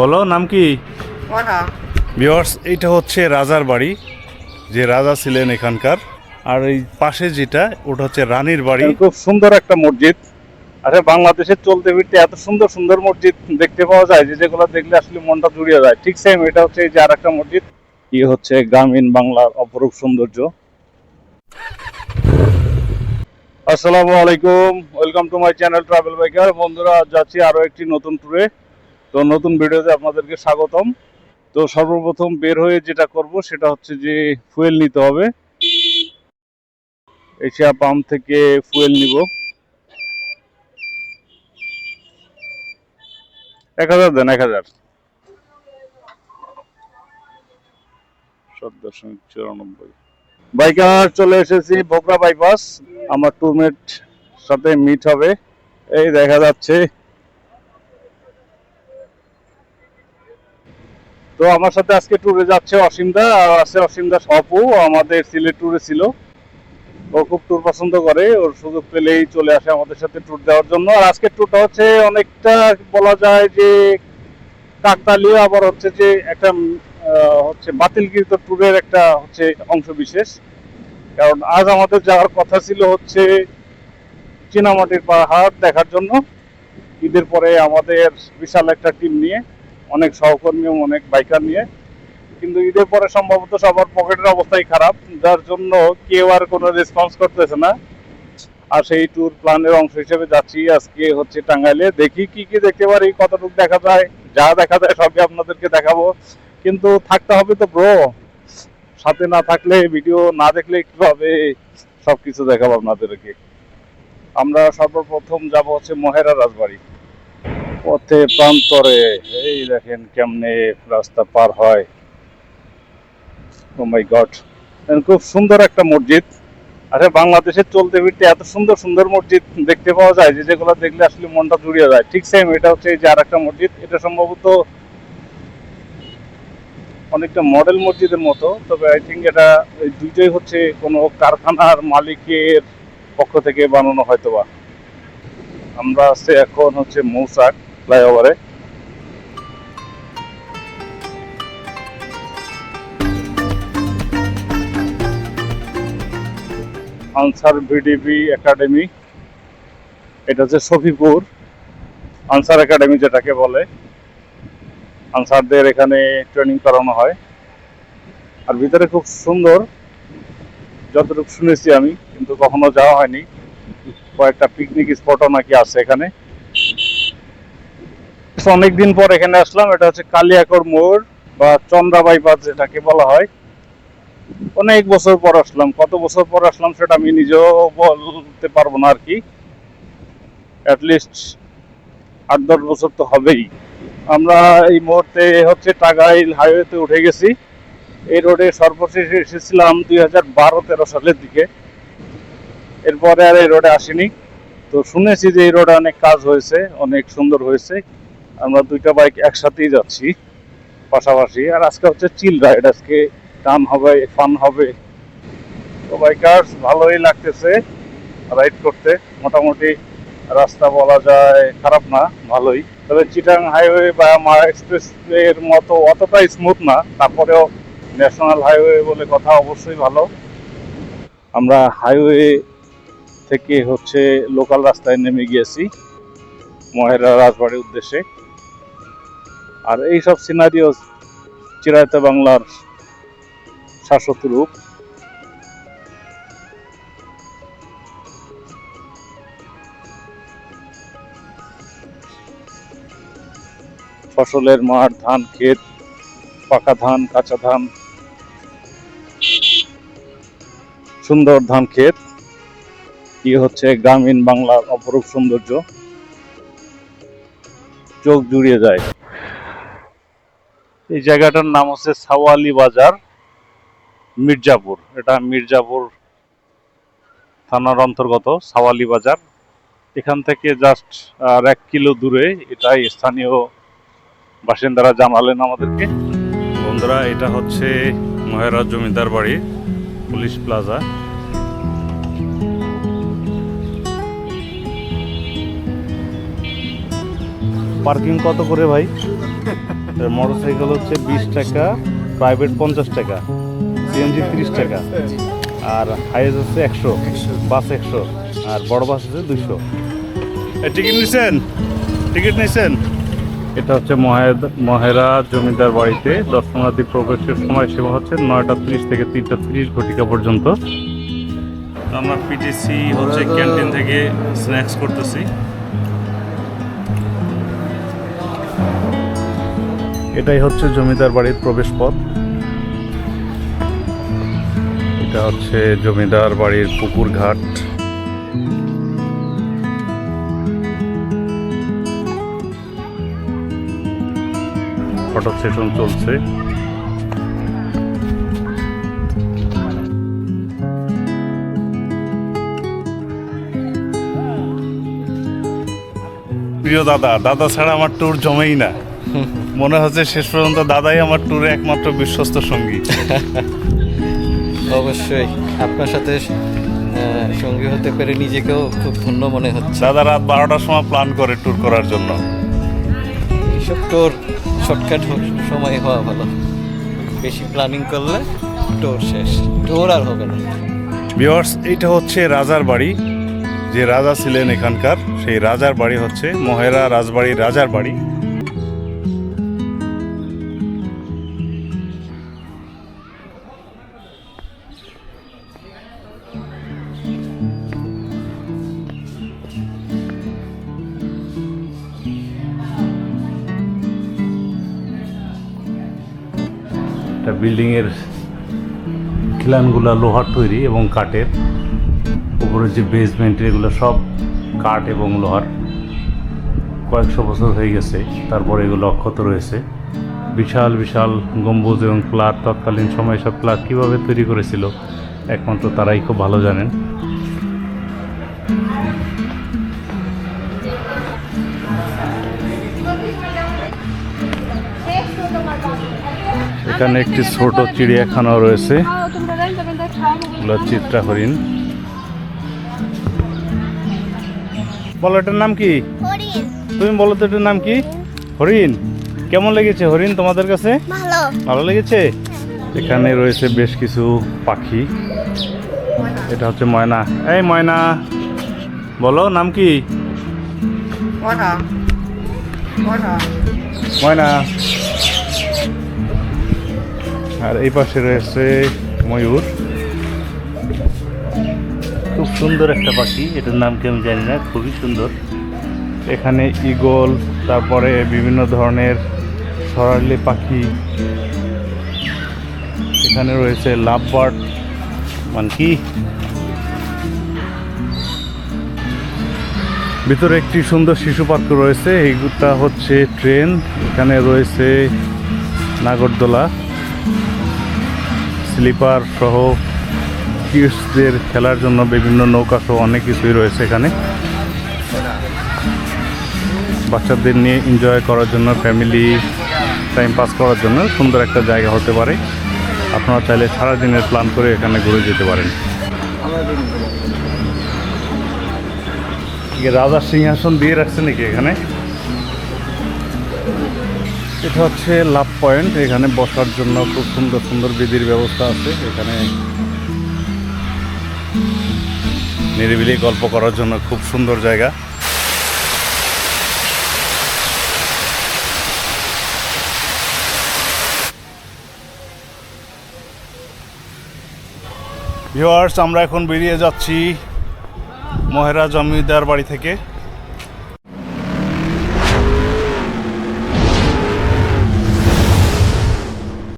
বলো নাম কি? ভিওর্স এইটা হচ্ছে রাজার বাড়ি যে রাজা ছিলেন এখানকার। আর এই পাশে যেটা ওটা হচ্ছে রানীর বাড়ি। খুব সুন্দর একটা মসজিদ। আচ্ছা বাংলাদেশে চলতে ফিরতে এত সুন্দর সুন্দর মসজিদ দেখতে পাওয়া যায় যে যেগুলো দেখলে আসলে মনটা জুড়িয়ে যায়। ঠিক সেম এটা হচ্ছে এই যে আর একটা মসজিদ। কি হচ্ছে গ্রামীণ বাংলার অপরূপ সৌন্দর্য। আসসালামু আলাইকুম। Welcome to my channel travel biker বন্ধুরা যাচ্ছি আরও একটি নতুন ট্যুরে তো নতুন ভিডিওতে আপনাদেরকে স্বাগতম। তো সর্বপ্রথম বের হয়ে যেটা করব সেটা হচ্ছে যে ফুয়েল নিতে হবে। এশিয়া পাম্প থেকে ফুয়েল নিব। এক হাজার দেন, এক হাজার। সাত দশমিক চুরানব্বই। বাইকার চলে এসেছি বকরা বাইপাস। আমার টুরমেট সাথে মিট হবে। এই দেখা যাচ্ছে। তো আমার সাথে আজকে ট্যুরে যাচ্ছে অসীমদা, আর আছে অসীমদা অপু আমাদের সিলেট ট্যুরে ছিল। ও খুব ট্যুর পছন্দ করে, ওর সুযোগ পেলেই চলে আসে আমাদের সাথে ট্যুর দেওয়ার জন্য। আর আজকের ট্যুরটা হচ্ছে অনেকটা বলা যায় যে কাকতালীয়, আবার হচ্ছে যে একটা হচ্ছে বাতিলকৃত ট্যুরের একটা হচ্ছে অংশ বিশেষ। কারণ আজ আমাদের যাওয়ার কথা ছিল হচ্ছে চীনামাটির পাহাড় দেখার জন্য। ঈদের পরে আমাদের বিশাল একটা টিম নিয়ে অনেক সহকর্মী এবং অনেক বাইকার নিয়ে। কিন্তু ঈদের পরে সম্ভবত সবার পকেটের অবস্থাই খারাপ, যার জন্য কেউ আর কোনো রেসপন্স করতেছে না। আর সেই ট্যুর প্ল্যানের অংশ হিসেবে যাচ্ছি আজকে হচ্ছে টাঙ্গাইলে। দেখি কি কি দেখতে পারি, কতটুকু দেখা যায়, যা দেখা যায় সবই আপনাদেরকে দেখাবো। কিন্তু থাকতে হবে তো ব্রো সাথে না থাকলে ভিডিও না দেখলে কীভাবে সবকিছু দেখাবো আপনাদেরকে? আমরা সর্বপ্রথম যাব হচ্ছে মহেরা রাজবাড়ি। পথে প্রান্তরে। এই দেখেন কেমনে রাস্তা পার হয়। মাই গড খুব সুন্দর একটা মসজিদ। আচ্ছা বাংলাদেশে চলতে ফিরতে এত সুন্দর সুন্দর মসজিদ দেখতে পাওয়া যায় যে যেগুলো দেখলে আসলে মনটা জুড়িয়ে যায়। ঠিক সেম এটা হচ্ছে যে আর একটা মসজিদ। এটা সম্ভবত অনেকটা মডেল মসজিদের মতো, তবে আই থিঙ্ক এটা এই দুইটাই হচ্ছে কোনো কারখানার মালিকের পক্ষ থেকে বানানো হয়তো বা আমরা আছি এখন হচ্ছে মৌসাক ফ্লাইওভারে আনসার ভিডিপি একাডেমি এটা হচ্ছে সফিপুর। আনসার একাডেমি যেটাকে বলে। আনসারদের এখানে ট্রেনিং করানো হয়। আর ভিতরে খুব সুন্দর, যতটুকু শুনেছি আমি, কিন্তু কখনো যাওয়া হয়নি। কয়েকটা পিকনিক স্পটও নাকি আছে এখানে। অনেকদিন পর এখানে আসলাম, এটা হচ্ছে কালিয়াকর মোড় বা চন্দ্রা বাইপাস যেটাকে বলা হয়। অনেক বছর পর আসলাম, কত বছর পর আসলাম সেটা আমি নিজেও বলতে পারব না আর কি। অ্যাটলিস্ট আট দশ বছর তো হবেই। আমরা এই মুহূর্তে হচ্ছে টাঙ্গাইল হাইওয়েতে উঠে গেছি। এই রোডে সর্বশেষ এসেছিলাম দুই হাজার বারো তেরো সালের দিকে। এরপরে আর এই রোডে আসিনি। তো শুনেছি যে এই রোডে অনেক কাজ হয়েছে, অনেক সুন্দর হয়েছে। আমরা দুইটা বাইক একসাথেই যাচ্ছি, পাশাপাশি। আর আজকে হচ্ছে চিল রাইড আজকে টান হবে ফান হবে। তো বাইকার ভালোই লাগতেছে রাইড করতে। মোটামুটি রাস্তা বলা যায় খারাপ না, ভালোই। তবে চিটাং হাইওয়ে বা মা এক্সপ্রেস এর মতো অতটা স্মুথ না, তারপরেও ন্যাশনাল হাইওয়ে বলে কথা অবশ্যই ভালো। আমরা হাইওয়ে থেকে হচ্ছে লোকাল রাস্তায় নেমে গিয়েছি, মহেরা রাজবাড়ির উদ্দেশ্যে। আর এই সব সিনারিও চিরায়তে বাংলার শাশ্বত রূপ। ফসলের মাঠ ধান, ক্ষেত, পাকা ধান, কাঁচা ধান, সুন্দর ধান ক্ষেত কি হচ্ছে গ্রামীণ বাংলার অপরূপ সৌন্দর্য। চোখ জুড়িয়ে যায়। এই জায়গাটার নাম হচ্ছে সাওয়ালি বাজার মির্জাপুর। এটা মির্জাপুর থানার অন্তর্গত সাওয়ালি বাজার। এখান থেকে জাস্ট আর এক কিলো দূরে এটাই স্থানীয় বাসিন্দারা জানালেন আমাদেরকে। বন্ধুরা এটা হচ্ছে মহেরা জমিদার বাড়ি পুলিশ প্লাজা। পার্কিং কত করে ভাই? মোটর সাইকেল হচ্ছে বিশ টাকা প্রাইভেট পঞ্চাশ টাকা সিএনজি তিরিশ টাকা। আর হাইস হচ্ছে একশো বাস একশো, আর বড় বাস হচ্ছে দুশো টিকিট নিছেন? টিকিট নিছেন? এটা হচ্ছে মহেরা জমিদার বাড়িতে দর্শনার্থী প্রবেশের সময় সেবা হচ্ছে নয়টা ত্রিশ থেকে তিনটা ত্রিশ ঘটিকা পর্যন্ত। আমরা পিটিসি হচ্ছে ক্যান্টিন থেকে স্ন্যাক্স করতেছি। এটাই হচ্ছে জমিদার বাড়ির প্রবেশ পথ এটা হচ্ছে জমিদার বাড়ির পুকুর ঘাট। ফটো সেশন চলছে। প্রিয় দাদা দাদা ছাড়া আমার ট্যুর জমেই না। মনে হচ্ছে শেষ পর্যন্ত দাদাই আমার ট্যুরে একমাত্র বিশ্বস্ত সঙ্গী। অবশ্যই আপনার সাথে সঙ্গী হতে পেরে নিজেকেও খুব ধন্য মনে হচ্ছে। দাদা রাত বারোটার সময় প্ল্যান করে ট্যুর করার জন্য। এইসব ট্যুর শর্টকাট সময় হওয়া ভালো। বেশি প্ল্যানিং করলে ট্যুর শেষ। ট্যুর আর হবে না। ভিওয়ার্স এইটা হচ্ছে রাজার বাড়ি। যে রাজা ছিলেন এখানকার সেই রাজার বাড়ি হচ্ছে মহেরা রাজবাড়ি রাজার বাড়ি। একটা বিল্ডিংয়ের খিলানগুলো, লোহার তৈরি এবং কাঠের। উপরের যে বেসমেন্ট এগুলো সব কাঠ এবং লোহার। কয়েকশো বছর হয়ে গেছে, তারপরে এগুলো অক্ষত রয়েছে। বিশাল বিশাল গম্বুজ এবং প্লাট তৎকালীন সময় সব প্লাট কীভাবে তৈরি করেছিল, একমাত্র তারাই খুব ভালো জানেন। এখানে একটি ছোট চিড়িয়াখানা রয়েছে। চিত্রা হরিণ। বলো এটার নাম কি? তুমি বলো তো এটার নাম কি? হরিণ। কেমন লেগেছে হরিণ তোমাদের কাছে? ভালো। ভালো লেগেছে? এখানে রয়েছে বেশ কিছু পাখি। এটা হচ্ছে ময়না। এই ময়না বলো নাম কি? ময়না। ময়না। আর এই পাশে রয়েছে ময়ূর। খুব সুন্দর একটা পাখি এটার নাম কি আমি জানি না খুবই সুন্দর। এখানে ঈগল তারপরে বিভিন্ন ধরনের সরালি পাখি। এখানে রয়েছে লাভ বার্ড মানে কি ভিতরে একটি সুন্দর শিশু পার্ক রয়েছে এইটা হচ্ছে ট্রেন। এখানে রয়েছে নাগরদোলা। স্লিপার সহ কিডসদের খেলার জন্য বিভিন্ন নৌকা সহ অনেক কিছুই রয়েছে এখানে। বাচ্চাদের নিয়ে এনজয় করার জন্য ফ্যামিলি টাইম পাস করার জন্য সুন্দর একটা জায়গা হতে পারে। আপনারা চাইলে সারাদিনের প্ল্যান করে এখানে ঘুরে যেতে পারেন। রাজার সিংহাসন দিয়ে রাখছে নাকি এখানে? এটা হচ্ছে লাভ পয়েন্ট। এখানে বসার জন্য খুব সুন্দর সুন্দর বিধির ব্যবস্থা আছে। এখানে নিরিবিলি গল্প করার জন্য খুব সুন্দর জায়গা। ভিওয়ার্স আমরা এখন বেরিয়ে যাচ্ছি মহেরা জমিদার বাড়ি থেকে।